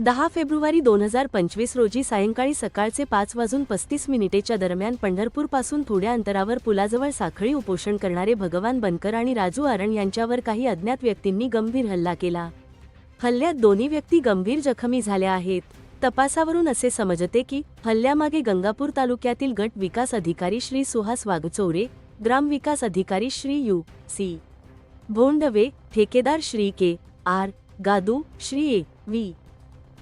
दहा फेब्रुवारी दोन हजार पंचवीस रोजी सायंकाळी सकाळचे पाच वाजून पस्तीस मिनिटेच्या दरम्यान पंढरपूरपासून थोड्या अंतरावर पुलाजवळ साखळी उपोषण करणारे भगवान बनकर आणि राजू आरण यांच्यावर काही अज्ञात व्यक्तींनी गंभीर हल्ला केला. हल्ल्यात दोन्ही व्यक्ती गंभीर जखमी झाल्या आहेत. तपासावरून असे समजते की हल्ल्यामागे गंगापूर तालुक्यातील गट विकास अधिकारी श्री सुहास वाघचौरे ग्रामविकास अधिकारी श्री यू. सी. भोंडवे ठेकेदार Shri K. R. Gadu Shri A. V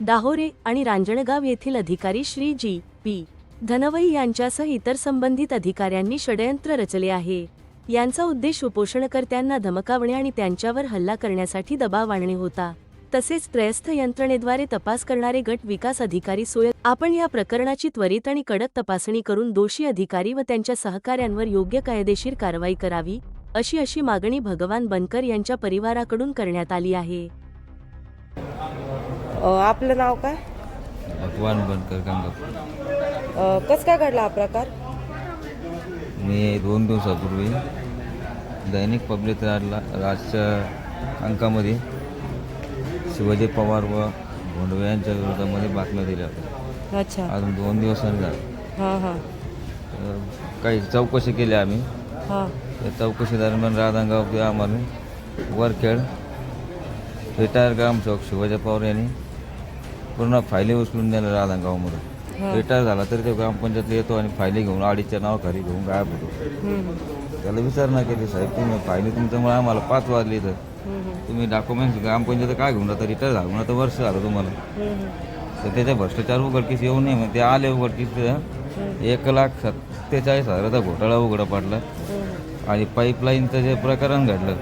Dahore आणि रांजणगाव येथील अधिकारी श्री जी पी धनवई यांच्यासह इतर संबंधित अधिकाऱ्यांनी षडयंत्र रचले आहे. यांचा उद्देश उपोषणकर्त्यांना धमकावणे आणि त्यांच्यावर हल्ला करण्यासाठी दबाव आणणे होता. तसेच त्रयस्थ यंत्रणेद्वारे तपास करणारे गट विकास अधिकारी सोय आपण या प्रकरणाची त्वरित आणि कडक तपासणी करून दोषी अधिकारी व त्यांच्या सहकाऱ्यांवर योग्य कायदेशीर कारवाई करावी अशी अशी मागणी भगवान बनकर यांच्या परिवाराकडून करण्यात आली आहे. आपलं नाव काय? भगवान बनकर गंगापूर. कस काय घडला हा प्रकार? मी दोन दिवसापूर्वी दैनिक पब्लिक राजला राजच्या अंकामध्ये शिवाजी पवार व भोंडवे यांच्या विरोधामध्ये बातम्या दिल्या होत्या. अच्छा. अजून दोन दिवसांनी झाले. हां हां. काही चौकशी केली आम्ही. हां. त्या चौकशी दरम्यान राधांगाव आम्हाला वरखेड रिटायर ग्रामसेवक शिवाजी पवार यांनी पूर्ण फायली उचलून दिल्या राधांगावमधून हां. रिटायर झाला तरी तो ग्रामपंचायतला येतो आणि फायली घेऊन अडीचच्या नावाखाली घेऊन गायब होतो. त्याला विचारणा केली साहेब तुम्ही फायली तुमच्यामुळे आम्हाला पाच वाजली हम्म, तुम्ही डॉक्युमेंट्स ग्रामपंचायत काय घेऊन जाता? रिटायर झालं म्हणून आता वर्ष झालं तुम्हाला. तर त्याच्या भ्रष्टाचार उघडकीस येऊ नये मग ते आले उघडकीस. एक लाख सत्तेचाळीस हजाराचा घोटाळा उघडा पडला. आणि पाईपलाईनचं जे प्रकरण घडलं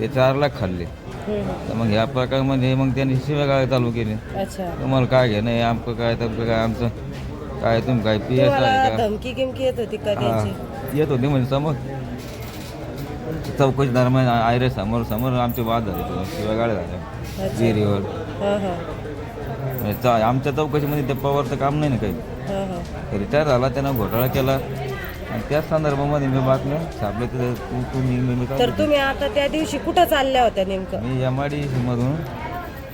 ते चार लाख खाल्ले. तर मग ह्या प्रकारामध्ये मग त्यांनी शिवेगाळ चालू केली अच्छा. तुम्हाला काय घेणं आहे? आमचं काय काय आमचं काय तुम्ही काय पी एस तुम्हाला आहे का? धमकी किमकी येत होती का त्यांची? हा. येत होते म्हणजे समोर. चौकशी दरम्यान आयरे समोर समोर आमचे वाद झाले तो शिवागाड्या झाल्या. अच्छा. विहिरीवर. हां हां. म्हणजे चा- आमच्या चौकशीमध्ये ते पवारचं काम नाही ना काही. हां हां. रिटायर झाला त्यानं घोटाळा केला. आणि त्याच संदर्भामध्ये मी बातम्या छापल्या तिथे तू तू मी काय तर तुम्ही आता त्या दिवशी कुठं चालल्या होत्या नेमकं? मी एम आय डी मधून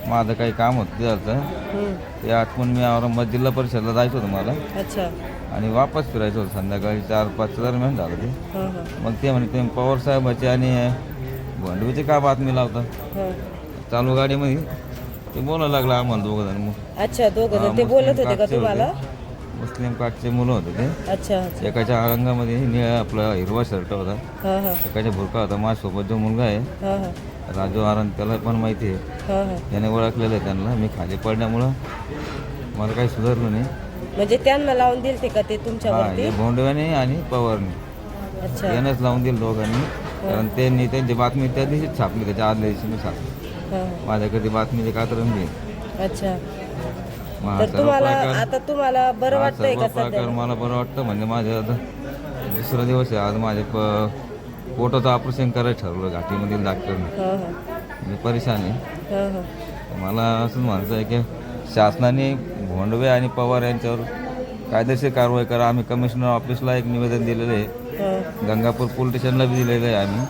माझं काही काम होतं त्याचं. हम्म, ते आठवून मी औरंगाबाद जिल्हा परिषदला जायचं होतं मला. अच्छा. आणि वापस फिरायचं होतं संध्याकाळी चार पाच दरम्यान झालं ते. हां हां. मग ते म्हणे तुम्ही पवार साहेबाची आणि भांडवीची का बातमी लावता? हां. चालू गाडीमध्ये. ते बोलायला लागलं आम्हाला दोघं जण मग. अच्छा दोघं जण. ते बोलत होते का तुम्हाला होते. मुस्लिम काटचे मुलं होते ते. अच्छा एकाच्या अंगामध्ये निळा आपला हिरवा शर्ट होता. हां हां. एकाच्या भुरका होता माझ्यासोबत जो मुलगा आहे. हां हां. राजू आरण त्याला पण माहिती आहे. हां हां. त्याने ओळखलेलं आहे त्यांना. मी खाली पडल्यामुळं मला काही सुधारलं नाही. म्हणजे त्यांना लावून दिल ते का ते हा तुमच्यावरती? हे भोंडव्याने आणि पवारने. अच्छा. यानंच लावून दिलं दोघांनी. कारण त्यांनी त्यांची बातमी त्या दिवशीच छापली त्याच्या आदल्या दिवशी मी छापली. हां. माझ्याकडे ती बातमीचे कात्रण घे. अच्छा. तर तुम्हाला प्रकार आता तुम्हाला बरं वाटतंय का प्रकार मला बरं वाटतं म्हणजे माझ्या आता दुसरा दिवस आहे. आज माझे प पोटाचं ऑपरेशन करायचं ठरवलं घाटीमधील डॉक्टरने. हां हां. मी परेशान आहे. हां हां. मला असंच म्हणायचं आहे की शासनाने भोंडवे आणि पवार यांच्यावर कायदेशीर कारवाई करा. आम्ही कमिशनर ऑफिसला एक निवेदन दिलेलं आहे. हां. गंगापूर पोलीस स्टेशनला बी दिलेलं आहे आम्ही.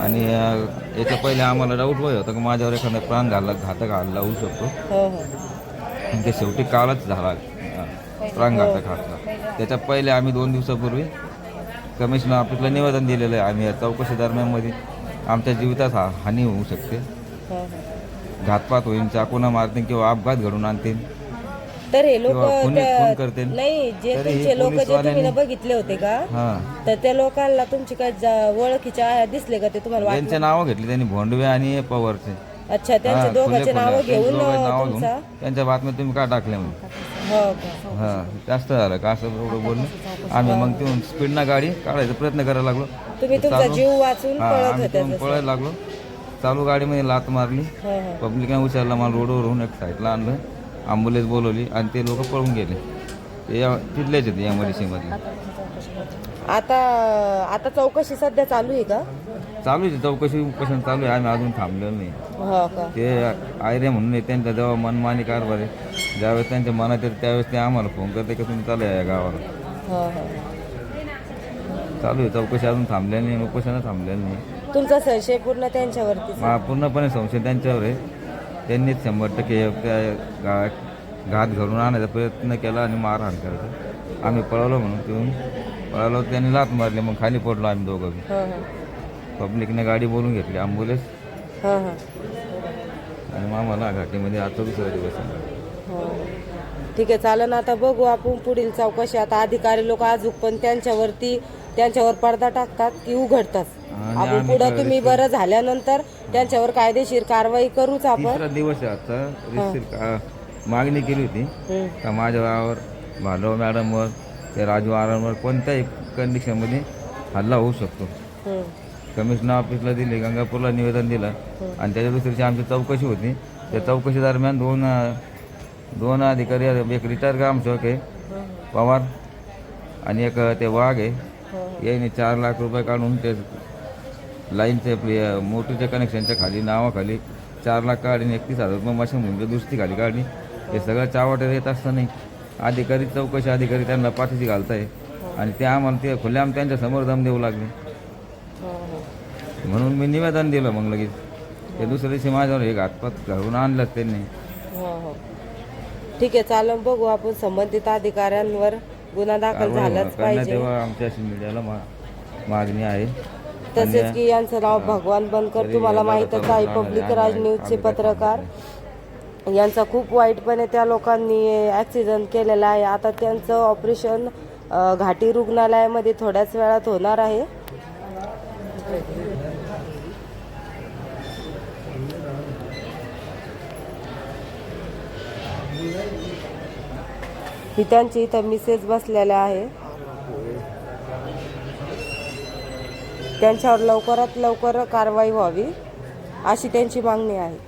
आणि अं, याच्या पहिले आम्हाला डाऊट होय होता की माझ्यावर एखादा प्राण घाला घातक हल्ला होऊ शकतो. हो हो. ते शेवटी कालच झाला प्राणघातक हातला त्याच्या पहिले आम्ही दोन दिवसापूर्वी कमिशनर ऑफिसला निवेदन दिलेलं आहे. आम्ही या चौकशी दरम्यानमध्ये आमच्या जीवितात हा हानी होऊ शकते. घातपात होईल चाकूना मारतील किंवा अपघात घडून आणतील. तर हे लोक नाही जे तुमचे लोक जे तुम्ही बघितले होते का? तर त्या लोकांना तुमची काय जा- ओळखीचे आहे दिसले का ते तुम्हाला त्यांचे नावं घेतली त्यांनी भोंडवे आणि पवारचे. अच्छा त्यांचे दोघांचे नावं. घेऊन तुमचा? त्यांच्या बातम्या तुम्ही का टाकल्या म्हणून हो का? हां जास्त झालं का असं एवढं बोलणं? आम्ही मग तिथून स्पीडनं गाडी काढायचा प्रयत्न करायला लागलो. तुम्ही तुमचा चालू- जीव वाचून हा पळत आम्ही होत्या तिथून पळायला लागलो. चालू गाडीमध्ये लात मारली. हा हा. पब्लिकने उचलला मला रोडवरून एक साईडला आणलं. ॲम्ब्युलन्स बोलवली आणि ते लोक पळून गेले. ते या- तिथलेच डी सीमधले आता आता चौकशी सध्या चालू आहे का? चालू आहे चौकशी उपोषण चालू आहे. आम्ही अजून थांबलेलो नाही. हो का? ते आयरे म्हणून आहे, त्यांचा जेव्हा मनमानी कारभार आहे. ज्यावेळेस त्यांच्या मनात येते त्यावेळेस ते आम्हाला फोन करते की तुम्ही चालू या गावाला. हो हो. चालू आहे चौकशी अजून थांबलेली नाही उपोषण थांबलेलं नाही. तुमचा संशय पूर्ण त्यांच्यावरतीच आहे. मा- पूर्णपणे संशय त्यांच्यावर आहे. त्यांनीच शंभर टक्के त्या गा- घात घालून आणायचा प्रयत्न केला आणि मारहाण करायचा. आम्ही पळवलो म्हणून तिथून पळालो त्यांनी लात मारली मग खाली पडलो आम्ही दोघं बी. हां हां. पब्लिकने गाडी बोलून घेतली ॲम्ब्युलन्स हां हां आणि मामाला घाटीमध्ये आता दुसरा दिवस आहे. हो. ठीक आहे चालेल आता बघू आपण पुढील चौकशी आता अधिकारी लोक अजून पण त्यांच्यावरती त्यांच्यावर पडदा टाकतात की उघडतात आणि आपण आम्ही पुढं तुम्ही बरं झाल्यानंतर त्यांच्यावर कायदेशीर कारवाई करूच आपण तिसरा दिवस आहे आता का- मागणी केली होती हम्म. का माझ्यावर भालव मॅडमवर ते राजू आरामवर कोणत्याही कंडिशनमध्ये हल्ला होऊ शकतो. कमिशनर ऑफिसला दिले गंगापूरला निवेदन दिलं. आणि त्याच्या दिवशी आमची चौकशी होती. त्या चौकशी दरम्यान दोन दोन अधिकारी एक रिटायर ग्रामसेवक आहे पवार आणि एक ते वाघ आहे. याने चार लाख रुपये काढून ते लाईनचे मोटरच्या कनेक्शनच्या खाली नावाखाली चार लाख काढून एकतीस हजार रुपये मशीन म्हणजे दुरुस्ती खाली काढली. हे सगळं चावटे येत असताना अधिकारी चौकशी अधिकारी त्यांना पाठीशी घालताय. आणि ते आम्हाला ते खुल्याम त्यांच्यासमोर दम देऊ लागले. हो, हो. म्हणून मी निवेदन दिलं मग लगेच. ते दुसऱ्या दिवशी माझ्यावर हे घातपात घालून आणलं त्यांनी. हो हो. ठीक आहे चालेल बघू आपण संबंधित अधिकाऱ्यांवर गुन्हा दाखल झालाच पाहिजे. तेव्हा आमच्या मीडियाला मा मागणी आहे. तसेच की यांचं नाव भगवान बनकर तुम्हाला माहीतच आहे पब्लिक राज न्यूजचे पत्रकार. यांचा खूप वाईटपणे त्या लोकांनी ॲक्सिडेंट केलेला आहे. आता त्यांचं ऑपरेशन घाटी रुग्णालयामध्ये थोड्याच वेळात होणार आहे. ही त्यांची इथं मिसेस बसलेल्या आहे. त्यांच्यावर लवकरात लवकर कारवाई व्हावी अशी त्यांची मागणी आहे.